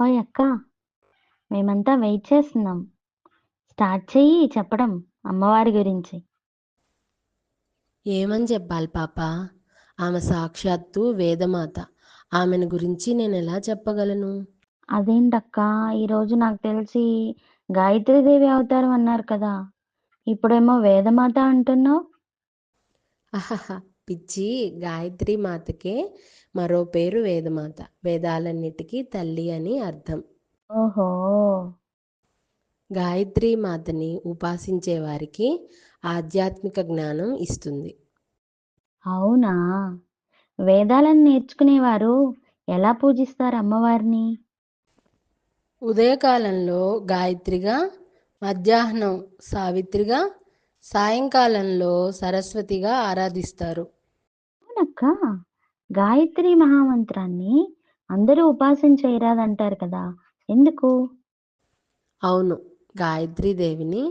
ఓయ్ అక్క మేమంతా వెయిట్ చేస్తున్నాం. స్టార్ట్ చెయ్యి చెప్పడం అమ్మవారి గురించి. ఏమని చెప్పాలి పాప? ఆమె సాక్షాత్తు వేదమాత. ఆమెను గురించి నేను ఎలా చెప్పగలను? అదేంటక్క ఈరోజు నాకు తెలిసి గాయత్రీదేవి అవతారం అన్నారు కదా. ఇప్పుడేమో వేదమాత అంటున్నావు? పిచ్చి గాయత్రి మాతకే మరో పేరు వేదమాత. వేదాలన్నిటికీ తల్లి అని అర్థం. ఓహో! గాయత్రి మాతని ఉపాసించే వారికి ఆధ్యాత్మిక జ్ఞానం ఇస్తుంది. అవునా? వేదాలను నేర్చుకునేవారు ఎలా పూజిస్తారు అమ్మవారిని? ఉదయకాలంలో గాయత్రిగా మధ్యాహ్నం సావిత్రిగా సాయంకాలంలో సరస్వతిగా ఆరాధిస్తారు. అవునక్క గాయత్రి మహామంత్రాన్ని అందరూ ఉపాసన చేయరాదంటారు కదా? ఎందుకు? అవును. గాయత్రీ దేవిని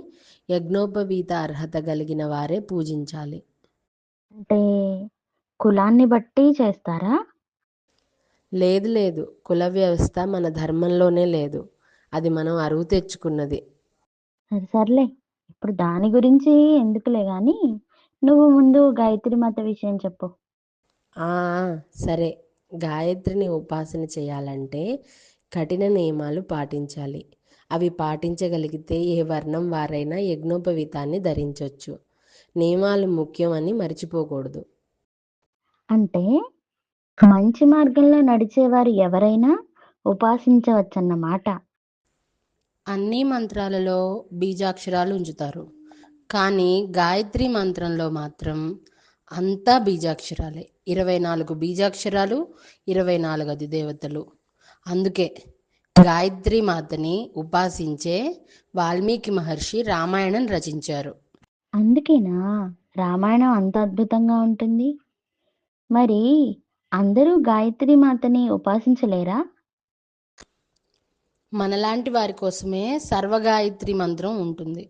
యజ్ఞోపవీత అర్హత కలిగిన వారే పూజించాలి. అంటే కులాన్ని బట్టి చేస్తారా? లేదు లేదు. కుల వ్యవస్థ మన ధర్మంలోనే లేదు. అది మనం అరువు తెచ్చుకున్నది. సరే సర్లే. ఇప్పుడు దాని గురించి ఎందుకులే గాని నువ్వు ముందు గాయత్రి మాత విషయం చెప్పు. సరే. గాయత్రిని ఉపాసన చేయాలంటే కఠిన నియమాలు పాటించాలి. అవి పాటించగలిగితే ఏ వర్ణం వారైనా యజ్ఞోపవీతాన్ని ధరించవచ్చు నియమాలు ముఖ్యం అని మర్చిపోకూడదు. అంటే మంచి మార్గంలో నడిచేవారు ఎవరైనా ఉపాసించవచ్చన్నమాట. అన్ని మంత్రాలలో బీజాక్షరాలు ఉంచుతారు. కానీ గాయత్రి మంత్రంలో మాత్రం అంతా బీజాక్షరాలే. ఇరవై నాలుగు బీజాక్షరాలు ఇరవై నాలుగు అది దేవతలు అందుకే గాయత్రి మాతని ఉపాసించే వాల్మీకి మహర్షి రామాయణం రచించారు. అందుకేనా? రామాయణం అంత అద్భుతంగా ఉంటుంది. మరి అందరూ గాయత్రి మాతని ఉపాసించలేరా? మనలాంటి వారి కోసమే సర్వగాయత్రి మంత్రం ఉంటుంది.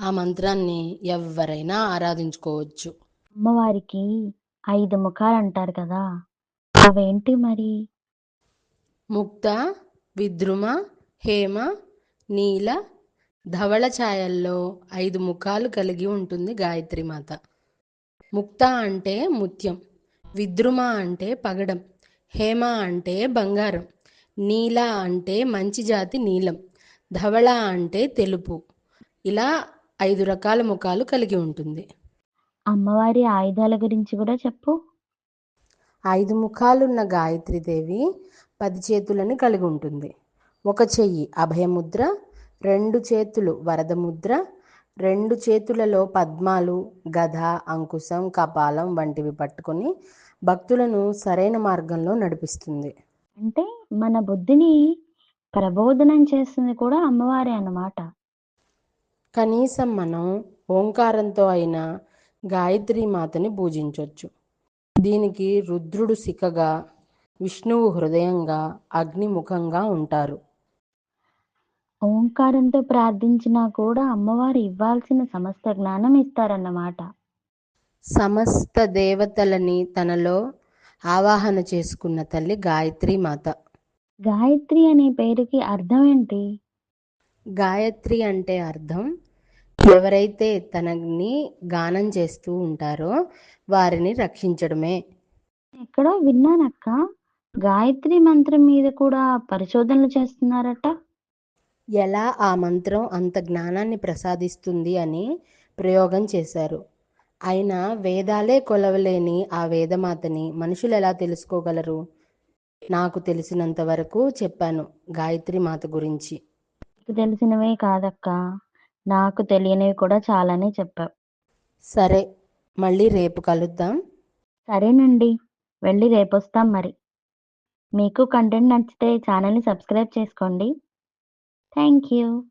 ఆ మంత్రాన్ని ఎవరైనా ఆరాధించుకోవచ్చు. అమ్మవారికి ఐదు ముఖాలు అంటారు కదా అవేంటి మరి? ముక్త విద్రుమ హేమ నీల ధవళ ఛాయల్లో ఐదు ముఖాలు కలిగి ఉంటుంది గాయత్రి మాత. ముక్త అంటే ముత్యం విద్రుమ అంటే పగడం హేమ అంటే బంగారం నీల అంటే మంచి జాతి నీలం ధవళ అంటే తెలుపు. ఇలా ఐదు రకాల ముఖాలు కలిగి ఉంటుంది. అమ్మవారి ఆయుధాల గురించి కూడా చెప్పు. ఐదు ముఖాలున్న గాయత్రీదేవి పది చేతులను కలిగి ఉంటుంది. ఒక చెయ్యి అభయముద్ర రెండు చేతులు వరద ముద్ర రెండు చేతులలో పద్మాలు గద అంకుశం కపాలం వంటివి పట్టుకొని భక్తులను సరైన మార్గంలో నడిపిస్తుంది. అంటే మన బుద్ధిని ప్రబోధనం చేస్తుంది కూడా అమ్మవారే అన్నమాట. కనీసం మనం ఓంకారంతో అయినా గాయత్రి మాతని పూజించవచ్చు దీనికి రుద్రుడు శిఖగా విష్ణువు హృదయంగా అగ్నిముఖంగా ఉంటారు. ఓంకారంతో ప్రార్థించినా కూడా అమ్మవారు ఇవ్వాల్సిన సమస్త జ్ఞానం ఇస్తారన్నమాట. సమస్త దేవతలని తనలో ఆవాహన చేసుకున్న తల్లి గాయత్రి మాత. గాయత్రి అనే పేరుకి అర్థం ఏంటి? గాయత్రి అంటే అర్థం ఎవరైతే తనని గానం చేస్తూ ఉంటారో వారిని రక్షించడమే. ఎక్కడో విన్నానక్క గాయత్రి మంత్రం మీద కూడా పరిశోధనలు చేస్తున్నారట? ఎలా ఆ మంత్రం అంత జ్ఞానాన్ని ప్రసాదిస్తుంది అని ప్రయోగం చేశారు. అయినా వేదాలే కొలవలేని ఆ వేదమాతని మనుషులు ఎలా తెలుసుకోగలరు? నాకు తెలిసినంత వరకు చెప్పాను గాయత్రి మాత గురించి. తెలిసినవే కాదక్క. నాకు తెలియనివి కూడా చాలానే చెప్పావు. సరే మళ్ళీ రేపు కలుద్దాం. సరేనండి వెళ్ళి రేపొస్తాం మరి. మీకు కంటెంట్ నచ్చితే ఛానల్ని సబ్స్క్రైబ్ చేసుకోండి. Thank you